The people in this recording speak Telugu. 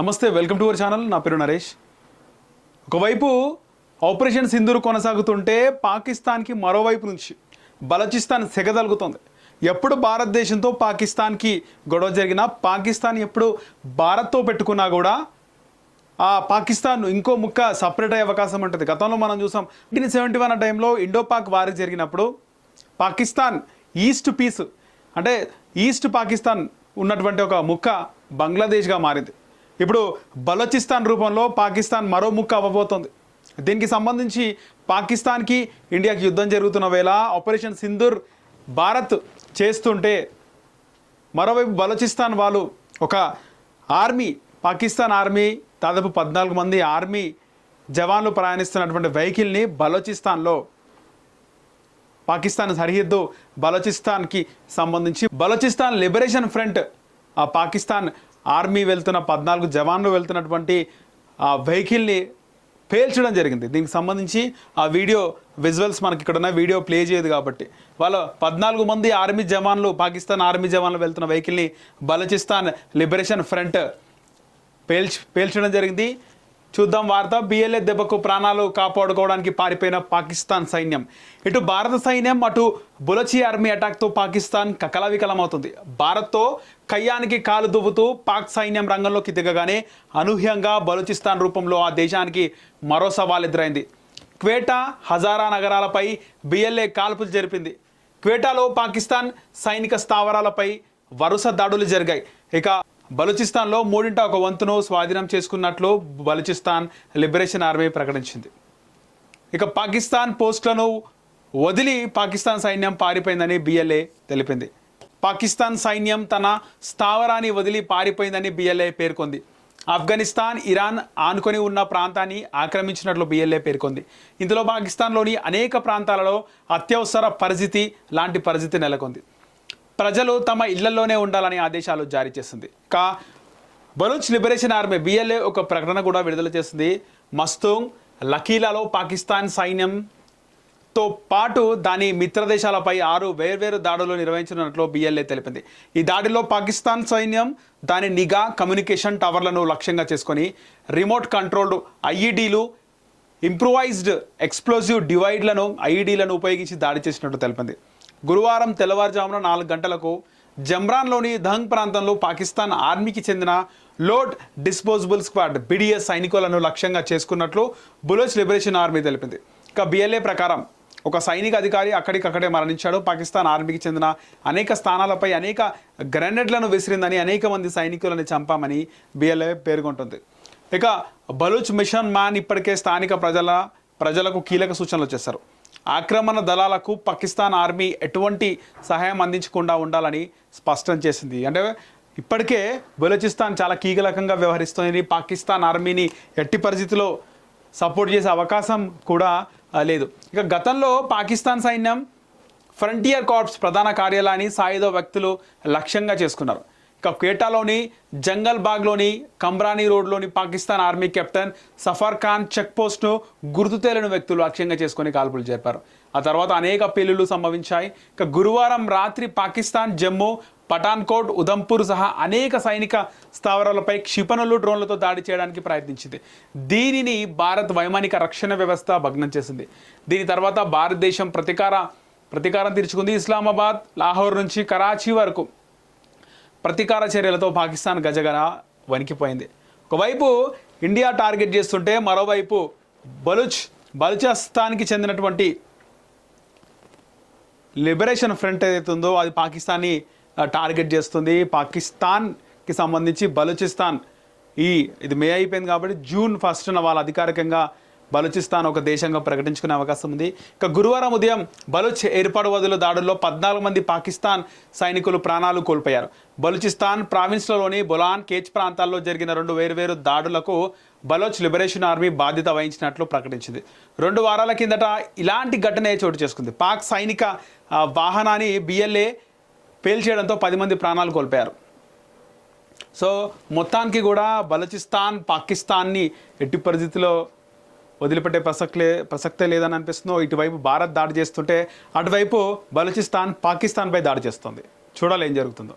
నమస్తే వెల్కమ్ టు అవర్ ఛానల్. నా పేరు నరేష్. ఒకవైపు ఆపరేషన్ సింధూర్ కొనసాగుతుంటే పాకిస్తాన్కి మరోవైపు నుంచి బలచిస్తాన్ సెగదలుగుతోంది ఎప్పుడు భారతదేశంతో పాకిస్తాన్కి గొడవ జరిగినా పాకిస్తాన్ ఎప్పుడు భారత్తో పెట్టుకున్నా కూడా ఆ పాకిస్తాన్ ఇంకో ముక్క సపరేట్ అయ్యే అవకాశం ఉంటుంది. గతంలో మనం చూసాం నైన్టీన్ సెవెంటీ వన్ టైంలో ఇండో పాక్ వారి జరిగినప్పుడు పాకిస్తాన్ ఈస్ట్ పీస్ అంటే ఈస్ట్ పాకిస్తాన్ ఉన్నటువంటి ఒక ముక్క బంగ్లాదేశ్గా మారింది. ఇప్పుడు బలోచిస్తాన్ రూపంలో పాకిస్తాన్ మరో ముక్క అవ్వబోతోంది. దీనికి సంబంధించి పాకిస్తాన్కి ఇండియాకి యుద్ధం జరుగుతున్న వేళ ఆపరేషన్ సింధూర్ భారత్ చేస్తుంటే మరోవైపు బలోచిస్తాన్ వాళ్ళు ఒక ఆర్మీ పాకిస్తాన్ ఆర్మీ దాదాపు పద్నాలుగు మంది ఆర్మీ జవాన్లు ప్రయాణిస్తున్నటువంటి వెహికల్ని బలోచిస్తాన్లో పాకిస్తాన్ సరిహద్దు బలోచిస్తాన్కి సంబంధించి బలోచిస్తాన్ లిబరేషన్ ఫ్రంట్ ఆ పాకిస్తాన్ ఆర్మీ వెళ్తున్న పద్నాలుగు జవాన్లు వెళ్తున్నటువంటి ఆ వెహికల్ని పేల్చడం జరిగింది. దీనికి సంబంధించి ఆ వీడియో విజువల్స్ మనకి ఇక్కడ ఉన్న వీడియో ప్లే చేయదు కాబట్టి. వాళ్ళ పద్నాలుగు మంది ఆర్మీ జవాన్లు పాకిస్తాన్ ఆర్మీ జవాన్లు వెళ్తున్న వెహికల్ని బలోచిస్తాన్ లిబరేషన్ ఫ్రంట్ పేల్చి పేల్చడం జరిగింది. చూద్దాం వార్త. బిఎల్ఏ దెబ్బకు ప్రాణాలు కాపాడుకోవడానికి పారిపోయిన పాకిస్తాన్ సైన్యం. ఇటు భారత సైన్యం అటు బులచి ఆర్మీ అటాక్తో పాకిస్తాన్ కకలవికలమవుతుంది భారత్తో కయ్యానికి కాలు దువ్వుతూ పాక్ సైన్యం రంగంలోకి దిగగానే అనూహ్యంగా బలూచిస్తాన్ రూపంలో ఆ దేశానికి మరో సవాల్ ఎదురైంది క్వేటా హజారా నగరాలపై బిఎల్ఏ కాల్పులు జరిపింది. క్వేటాలో పాకిస్తాన్ సైనిక స్థావరాలపై వరుస దాడులు జరిగాయి. ఇక బలూచిస్తాన్లో మూడింట ఒక వంతును స్వాధీనం చేసుకున్నట్లు బలూచిస్తాన్ లిబరేషన్ ఆర్మీ ప్రకటించింది. ఇక పాకిస్తాన్ పోస్టులను వదిలి పాకిస్తాన్ సైన్యం పారిపోయిందని బిఎల్ఏ తెలిపింది. పాకిస్తాన్ సైన్యం తన స్థావరాన్ని వదిలి పారిపోయిందని బిఎల్ఏ పేర్కొంది. ఆఫ్ఘనిస్తాన్ ఇరాన్ ఆనుకొని ఉన్న ప్రాంతాన్ని ఆక్రమించినట్లు బిఎల్ఏ పేర్కొంది. ఇందులో పాకిస్తాన్లోని అనేక ప్రాంతాలలో అత్యవసర పరిస్థితి లాంటి పరిస్థితి నెలకొంది. ప్రజలు తమ ఇళ్ళలోనే ఉండాలని ఆదేశాలు జారీ చేసింది. కా బలూచ్ లిబరేషన్ ఆర్మీ బిఎల్ఏ ఒక ప్రకటన కూడా విడుదల చేసింది. మస్తూంగ్ లకీలాలో పాకిస్తాన్ సైన్యంతో పాటు దాని మిత్రదేశాలపై ఆరు వేర్వేరు దాడులు నిర్వహించనున్నట్లు బిఎల్ఏ తెలిపింది. ఈ దాడిలో పాకిస్తాన్ సైన్యం దాని నిఘా కమ్యూనికేషన్ టవర్లను లక్ష్యంగా చేసుకొని రిమోట్ కంట్రోల్డ్ ఐఈడీలు ఇంప్రూవైజ్డ్ ఎక్స్ప్లోజివ్ డివైడ్లను ఐఈడీలను ఉపయోగించి దాడి చేసినట్టు తెలిపింది. గురువారం తెల్లవారుజామున నాలుగు గంటలకు జమ్రాన్లోని ధంగ్ ప్రాంతంలో పాకిస్తాన్ ఆర్మీకి చెందిన లోడ్ డిస్పోజబుల్ స్క్వాడ్ బిడిఎస్ సైనికులను లక్ష్యంగా చేసుకున్నట్లు బులోచ్ లిబరేషన్ ఆర్మీ తెలిపింది. ఇక బిఎల్ఏ ప్రకారం ఒక సైనిక అధికారి అక్కడికక్కడే మరణించాడు. పాకిస్తాన్ ఆర్మీకి చెందిన అనేక స్థానాలపై అనేక గ్రెనేడ్లను విసిరిందని అనేక మంది సైనికులను చంపామని బిఎల్ఏ పేర్కొంటుంది. ఇక బలూచ్ మిషన్ మ్యాన్ ఇప్పటికే స్థానిక ప్రజల ప్రజలకు కీలక సూచనలు చేశారు. ఆక్రమణ దళాలకు పాకిస్తాన్ ఆర్మీ ఎటువంటి సహాయం అందించకుండా ఉండాలని స్పష్టం చేసింది. అంటే ఇప్పటికే బలూచిస్తాన్ చాలా కీలకంగా వ్యవహరిస్తుంది. పాకిస్తాన్ ఆర్మీని ఎట్టి పరిస్థితిలో సపోర్ట్ చేసే అవకాశం కూడా లేదు. ఇక గతంలో పాకిస్తాన్ సైన్యం ఫ్రంటియర్ కార్ప్స్ ప్రధాన కార్యాలయాన్ని సాయుధ వ్యక్తులు లక్ష్యంగా చేసుకున్నారు. క్వేటాలోని జంగల్ బాగ్లోని కంబ్రానీ రోడ్లోని Pakistan army captain suffer Khan చెక్పోస్ట్ను గుర్తు తేలిన వ్యక్తులు లక్ష్యంగా చేసుకుని కాల్పులు జరిపారు. ఆ తర్వాత అనేక పేలుళ్ళు సంభవించాయి. ఇక గురువారం రాత్రి పాకిస్తాన్ జమ్మూ పఠాన్కోట్ ఉదంపూర్ సహా అనేక సైనిక స్థావరాలపై క్షిపణులు డ్రోన్లతో దాడి చేయడానికి ప్రయత్నించింది. దీనిని భారత్ వైమానిక రక్షణ వ్యవస్థ భగ్నం చేసింది. దీని తర్వాత భారతదేశం ప్రతీకార ప్రతీకారం తీర్చుకుంది ఇస్లామాబాద్ లాహోర్ నుంచి కరాచీ వరకు. ప్రతీకార చర్యలతో పాకిస్తాన్ గజగన వణికిపోయింది. ఒకవైపు ఇండియా టార్గెట్ చేస్తుంటే మరోవైపు బలుచ్ బలుచిస్తాన్కి చెందినటువంటి లిబరేషన్ ఫ్రంట్ ఏదైతే ఉందో అది పాకిస్తాన్ని టార్గెట్ చేస్తుంది. పాకిస్తాన్కి సంబంధించి బలూచిస్తాన్ ఈ ఇది మే అయిపోయింది కాబట్టి జూన్ ఫస్ట్న వాళ్ళు అధికారికంగా బలూచిస్తాన్ ఒక దేశంగా ప్రకటించుకునే అవకాశం ఉంది. ఇక గురువారం ఉదయం బలూచ్ ఏర్పాటు వదుల దాడుల్లో పద్నాలుగు మంది పాకిస్తాన్ సైనికులు ప్రాణాలు కోల్పోయారు. బలూచిస్తాన్ ప్రావిన్స్లలోని బొలాన్ కేచ్ ప్రాంతాల్లో జరిగిన రెండు వేర్వేరు దాడులకు బలోచ్ లిబరేషన్ ఆర్మీ బాధ్యత వహించినట్లు ప్రకటించింది. రెండు వారాల కిందట ఇలాంటి ఘటనే చోటు చేసుకుంది. పాక్ సైనిక వాహనాన్ని బిఎల్ఏ పేల్చేయడంతో పది మంది ప్రాణాలు కోల్పోయారు. సో మొత్తానికి కూడా బలూచిస్తాన్ పాకిస్తాన్ని ఎట్టి పరిస్థితిలో వదిలిపెట్టే ప్రసక్లే ప్రసక్తే లేదని అనిపిస్తుందో ఇటువైపు భారత్ దాడి చేస్తుంటే అటువైపు బలూచిస్తాన్ పాకిస్తాన్పై దాడి చేస్తుంది. చూడాలి ఏం జరుగుతుందో.